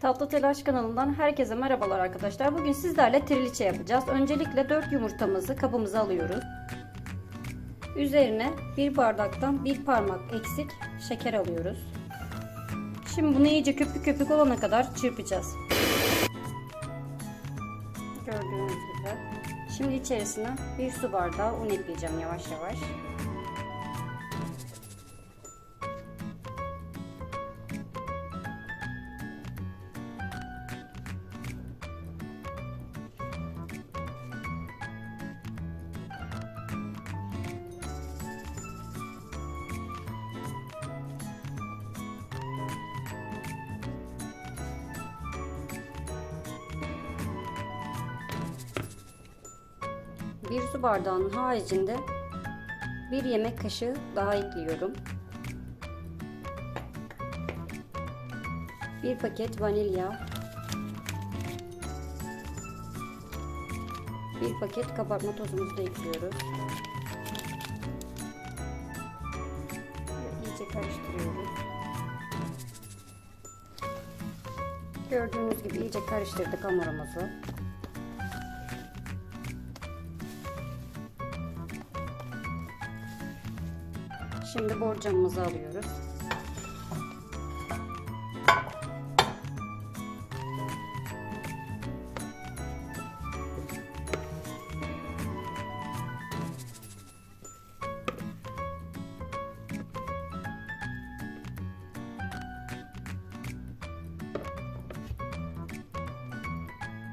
Tatlı Telaş kanalından herkese merhabalar arkadaşlar. Bugün sizlerle triliçe yapacağız. Öncelikle 4 yumurtamızı kabımıza alıyoruz. Üzerine bir bardaktan bir parmak eksik şeker alıyoruz. Şimdi bunu iyice köpük köpük olana kadar çırpacağız. Gördüğünüz gibi. Şimdi içerisine bir su bardağı un ekleyeceğim yavaş yavaş. Su bardağının haricinde bir yemek kaşığı daha ekliyorum. Bir paket vanilya. Bir paket kabartma tozumuzu da ekliyoruz. İyice karıştırıyoruz. Gördüğünüz gibi iyice karıştırdık hamurumuzu. Şimdi borcamımızı alıyoruz.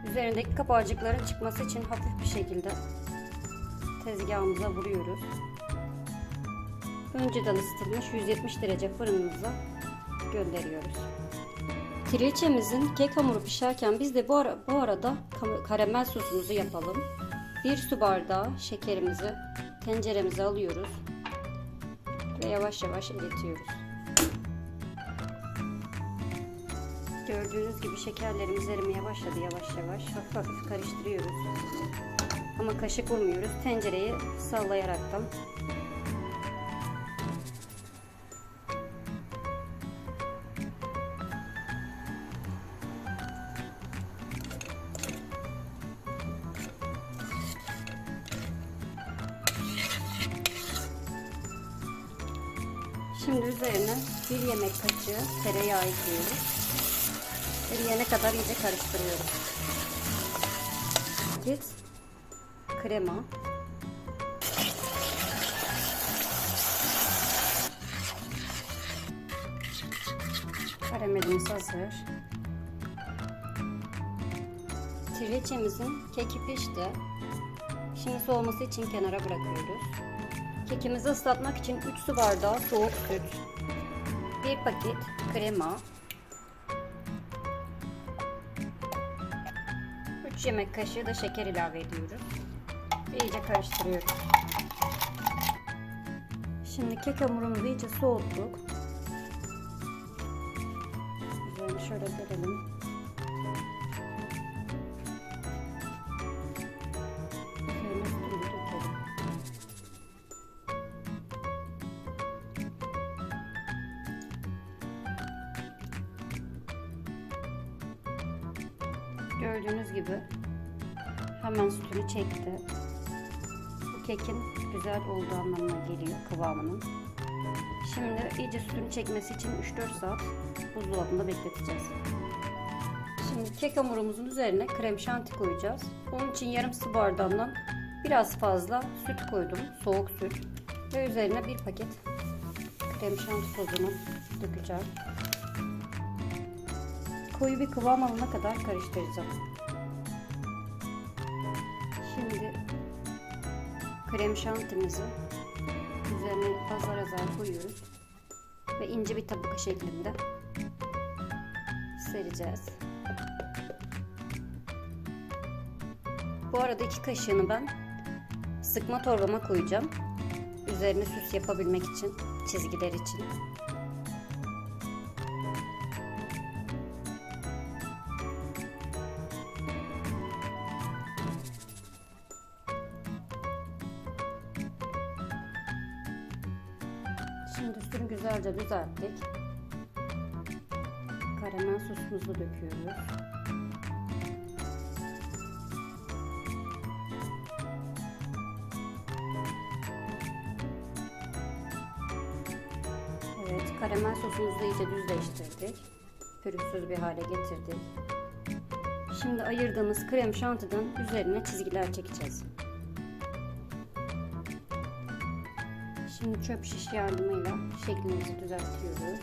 Üzerindeki kapağcıkların çıkması için hafif bir şekilde tezgahımıza vuruyoruz önceden ısıtılmış 170 derece fırınımıza gönderiyoruz. Triliçemizin kek hamuru pişerken biz de bu, ara, bu arada karamel sosumuzu yapalım. Bir su bardağı şekerimizi tenceremize alıyoruz ve yavaş yavaş eritiyoruz. Gördüğünüz gibi şekerlerimiz erimeye başladı yavaş yavaş. Hafif hafif karıştırıyoruz. Ama kaşık vurmuyoruz. Tencereyi sallayaraktan Şimdi üzerine bir yemek kaşığı tereyağı ekliyoruz. Eriyene kadar iyice karıştırıyoruz. Git krema. Karamelimiz hazır. Trileçemizin keki pişti. Şimdi soğuması için kenara bırakıyoruz. Kekimizi ıslatmak için 3 su bardağı soğuk süt, 1 paket krema, 3 yemek kaşığı da şeker ilave ediyoruz. İyice karıştırıyoruz. Şimdi kek hamurumuzu iyice soğuttuk. Şöyle verelim. Gördüğünüz gibi hemen sütünü çekti. Bu kekin güzel olduğu anlamına geliyor kıvamının. Şimdi iyice sütünü çekmesi için 3-4 saat buzdolabında bekleteceğiz. Şimdi kek hamurumuzun üzerine krem şanti koyacağız. Onun için yarım su bardağından biraz fazla süt koydum. Soğuk süt. Ve üzerine bir paket krem şanti tozunu dökeceğim koyu bir kıvam alana kadar karıştıracağım. Şimdi krem şantimizi üzerine azar azar koyuyoruz ve ince bir tabaka şeklinde sereceğiz. Bu arada iki kaşığını ben sıkma torbama koyacağım. Üzerine süs yapabilmek için, çizgiler için. Şimdi üstünü güzelce düzelttik. Karamel sosumuzu döküyoruz. Evet, karamel sosumuzu da iyice düzleştirdik. Pürüzsüz bir hale getirdik. Şimdi ayırdığımız krem şantiden üzerine çizgiler çekeceğiz. Şimdi çöp şiş yardımıyla şeklimizi düzeltiyoruz.